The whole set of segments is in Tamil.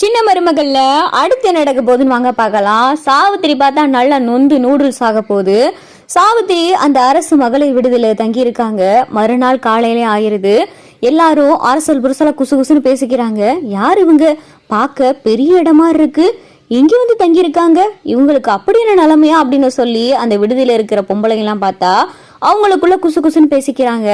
சின்ன மருமகள்ல அடுத்து என்ன நடக்க போகுதுன்னு வாங்க பார்க்கலாம். சாவித்திரி பார்த்தா நல்லா நொந்து நூடுல்ஸ் ஆக போகுது. சாவித்திரி அந்த அரசு மகளிர் விடுதலை தங்கி இருக்காங்க மறுநாள் காலையிலே ஆயிருது எல்லாரும் அரசல் புரசல குசு குசுன்னு பேசிக்கிறாங்க. யார் இவங்க? பார்க்க பெரிய இடமா இருக்கு. எங்க வந்து தங்கி இருக்காங்க இவங்களுக்கு அப்படி என்ன நிலைமையா அப்படின்னு சொல்லி அந்த விடுதியில இருக்கிற பொம்பளைங்கலாம் பார்த்தா அவங்களுக்குள்ள குசு குசுன்னு பேசிக்கிறாங்க.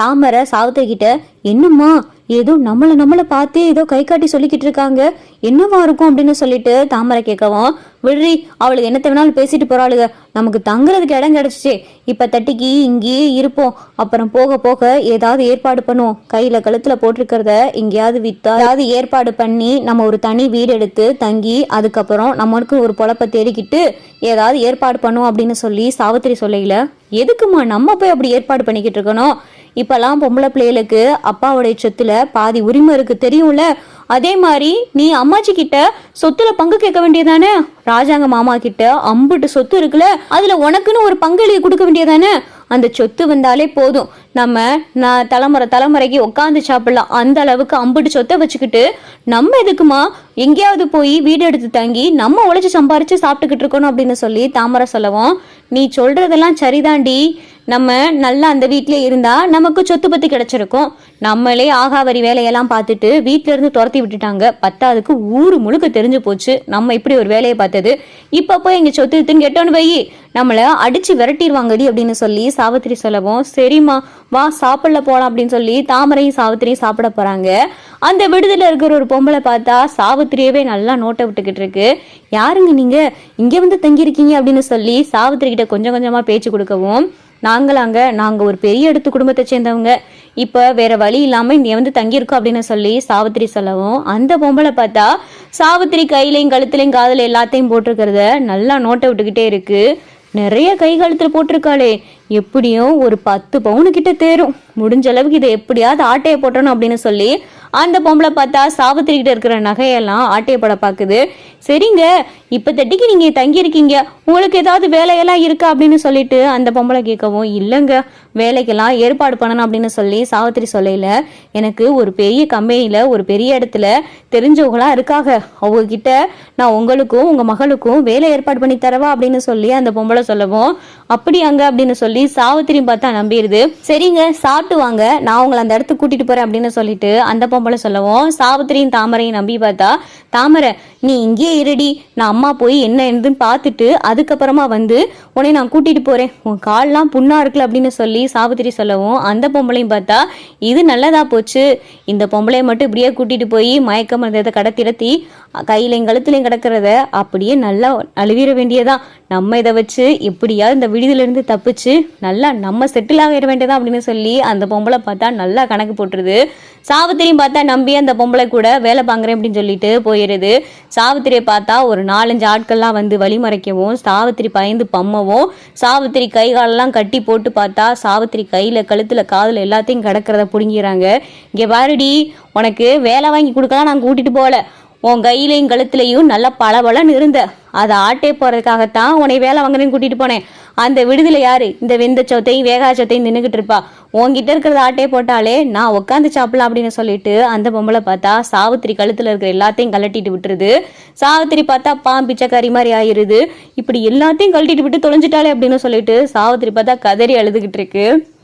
தாமரை சாவித்திரிக்கிட்ட என்னம்மா ஏதோ நம்மளை நம்மளை பார்த்தே ஏதோ கை காட்டி சொல்லிக்கிட்டு இருக்காங்க. என்னவா இருக்கும் அப்படின்னு சொல்லிட்டு தாமரை கேட்கவும் விடுறி அவளுக்கு என்னத்த வேணாலும் பேசிட்டு போறாளுங்க நமக்கு தங்குறதுக்கு இடம் கிடைச்சிச்சு இப்ப தட்டிக்கு இங்கேயே இருப்போம். அப்புறம் போக போக ஏதாவது ஏற்பாடு பண்ணுவோம். கையில கழுத்துல போட்டிருக்கிறத எங்கேயாவது வித்தா ஏதாவது ஏற்பாடு பண்ணி நம்ம ஒரு தனி வீடு எடுத்து தங்கி அதுக்கப்புறம் நம்மளுக்கு ஒரு பொழப்ப தேடிக்கிட்டு ஏதாவது ஏற்பாடு பண்ணுவோம் அப்படின்னு சொல்லி சாவித்திரி சொல்லையில எதுக்குமா நம்ம போய் அப்படி ஏற்பாடு பண்ணிக்கிட்டு இருக்கணும்? இப்பெல்லாம் பொம்பளை பிள்ளைகளுக்கு அப்பாவுடைய சொத்துல பாதி உரிமை இருக்கு. தெரியும்ல? அதே மாதிரி நீ அம்மாச்சி கிட்ட சொத்துல பங்கு கேட்க வேண்டியதானே? ராஜாங்க மாமா கிட்ட அம்புட்டு சொத்து இருக்குல்ல? அதுல உனக்குன்னு ஒரு பங்களிப்பு கொடுக்க வேண்டியதானே? அந்த சொத்து வந்தாலே போதும். நம்ம நான் தலைமுறை தலைமுறைக்கு உட்காந்து சாப்பிடலாம். அந்த அளவுக்கு அம்புட்டு சொத்தை வச்சுக்கிட்டு நம்ம எதுக்குமா எங்கேயாவது போய் வீடு எடுத்து தங்கி நம்ம உழைச்சி சம்பாரிச்சு சாப்பிட்டுக்கிட்டு இருக்கணும் அப்படின்னு சொல்லி தாமரை சொல்லவும். நீ சொல்றதெல்லாம் சரிதாண்டி. நம்ம நல்லா அந்த வீட்டிலே இருந்தால் நமக்கு சொத்து பற்றி கிடச்சிருக்கும். நம்மளே ஆகாவரி வேலையெல்லாம் பார்த்துட்டு வீட்டிலேருந்து இருந்து துரத்தி விட்டுட்டாங்க. பத்தாவதுக்கு ஊர் முழுக்க தெரிஞ்சு போச்சு. நம்ம இப்படி ஒரு வேலையை பார்த்தது. இப்போ போய் எங்கள் சொத்து இத்துன்னு கேட்டோன்னு போய் நம்மளை அடித்து விரட்டிடுவாங்கடி அப்படின்னு சொல்லி சாவித்திரி சொல்லவும் சரிம்மா வா சாப்பிடல போகலாம் அப்படின்னு சொல்லி தாமரையும் சாவித்திரியும் சாப்பிட போகிறாங்க அந்த விடுதியில் இருக்கிற ஒரு பொம்பளை பார்த்தா சாவித்திரியவே நல்லா நோட்டை விட்டுக்கிட்டு இருக்கு. யாருங்க நீங்கள் இங்கே வந்து தங்கியிருக்கீங்க அப்படின்னு சொல்லி சாவித்திரி கிட்ட கொஞ்சம் கொஞ்சமாக பேச்சு கொடுக்கவும் நாங்களாங்க நாங்கள் ஒரு பெரிய இடத்து குடும்பத்தை சேர்ந்தவங்க. இப்போ வேற வழி இல்லாமல் இங்கே வந்து தங்கியிருக்கோம் அப்படின்னு சொல்லி சாவித்திரி சொல்லவும் அந்த பொம்பளை பார்த்தா சாவித்திரி கையிலையும் கழுத்துலையும் காதில் எல்லாத்தையும் போட்டிருக்கிறத நல்லா நோட்டை விட்டுக்கிட்டே இருக்கு. நிறைய கை கழுத்தில் போட்டிருக்காளே. எப்படியும் ஒரு பத்து பவுனு கிட்ட தேரும். முடிஞ்ச அளவுக்கு இதை எப்படியாவது ஆட்டையை போட்டணும் அப்படின்னு சொல்லி அந்த பொம்பளை பார்த்தா சாவித்திரி கிட்ட இருக்கிற நகையெல்லாம் ஆட்டையை போட பார்க்குது. சரிங்க இப்போ தட்டிக்கு நீங்க தங்கியிருக்கீங்க. உங்களுக்கு ஏதாவது வேலையெல்லாம் இருக்கா அப்படின்னு சொல்லிட்டு அந்த பொம்பளை கேட்கவும் இல்லைங்க வேலைக்கெல்லாம் ஏற்பாடு பண்ணணும் அப்படின்னு சொல்லி சாவித்திரி சொல்லையில எனக்கு ஒரு பெரிய கம்பெனியில் ஒரு பெரிய இடத்துல தெரிஞ்சவங்களா இருக்காங்க. அவங்க கிட்ட நான் உங்களுக்கும் உங்க மகளுக்கும் வேலை ஏற்பாடு பண்ணி தரவா அப்படின்னு சொல்லி அந்த பொம்பளை சொல்லவும் அப்படியாங்க அப்படின்னு சொல்லி சாவித்திரியும் பார்த்தா நம்பிடுது சரிங்க சாப்பிட்டு வாங்க. நான் உங்களை அந்த இடத்துக்கு கூட்டிட்டு போறேன் அப்படின்னு சொல்லிட்டு அந்த பொம்பளை சொல்லவும் சாவித்திரியும் தாமரையும் நம்பி பார்த்தா தாமரை நீ இங்கேயே இருடி. நான் அம்மா போய் என்ன என்னதுன்னு பார்த்துட்டு அதுக்கப்புறமா வந்து உன்னை நான் கூட்டிட்டு போறேன். உன் கால்லாம் புண்ணா இருக்குல்ல அப்படின்னு சொல்லி சாவித்திரி சொல்லவும் அந்த பொம்பளையும் பார்த்தா இது நல்லதா போச்சு. இந்த பொம்பளையை மட்டும் இப்படியே கூட்டிட்டு போய் மயக்க மருந்தத்தை கடத்திடத்தி கையிலையும் கழுத்துலையும் கிடக்கிறத அப்படியே நல்லா அழுவிட வேண்டியதான் நம்ம இதை வச்சு எப்படியாவது இந்த விடுதியிலேருந்து தப்பிச்சு நல்லா நம்ம செட்டில் ஆகிட வேண்டியதா அப்படின்னு சொல்லி அந்த பொம்பளை பார்த்தா நல்லா கணக்கு போட்டுருது. சாவித்திரியும் பார்த்தா நம்பி அந்த பொம்பளை கூட வேலை பார்க்குறேன் அப்படின்னு சொல்லிட்டு போயிடுது. சாவித்திரியை பார்த்தா ஒரு நாலஞ்சு ஆட்கள்லாம் வந்து வழிமறைக்கவும் சாவித்திரி பயந்து பம்மவும் சாவித்திரி கை காலெல்லாம் கட்டி போட்டு பார்த்தா சாவித்திரி கையில் கழுத்தில் காதில் எல்லாத்தையும் கிடக்கிறத பிடுங்கிறாங்க இங்கே பாருடி உனக்கு வேலை வாங்கி கொடுக்கலாம் நான் கூட்டிகிட்டு போகல. உன் கையிலையும் கழுத்துலையும் நல்லா பளபளன்னு இருந்த. அதை ஆட்டே போறதுக்காகத்தான் உன்னை வேலை வாங்குறேன்னு கூட்டிட்டு போனேன். அந்த விடுதலை யாரு? இந்த வெந்த சோத்தையும் வேகா சோத்தையும் நின்றுகிட்டு இருப்பா. உன்கிட்ட இருக்கிறத ஆட்டே போட்டாலே நான் உட்காந்து சாப்பிடலாம் அப்படின்னு சொல்லிட்டு அந்த பொம்பளை பார்த்தா சாவித்திரி கழுத்துல இருக்கிற எல்லாத்தையும் கழட்டிட்டு விட்டுருது. சாவித்திரி பார்த்தா பாம் பிச்சைக்காரி மாதிரி ஆயிருது. இப்படி எல்லாத்தையும் கழட்டிட்டு விட்டு தொலைஞ்சிட்டாலே அப்படின்னு சொல்லிட்டு சாவித்திரி பார்த்தா கதறி அழுதுகிட்டு இருக்கு.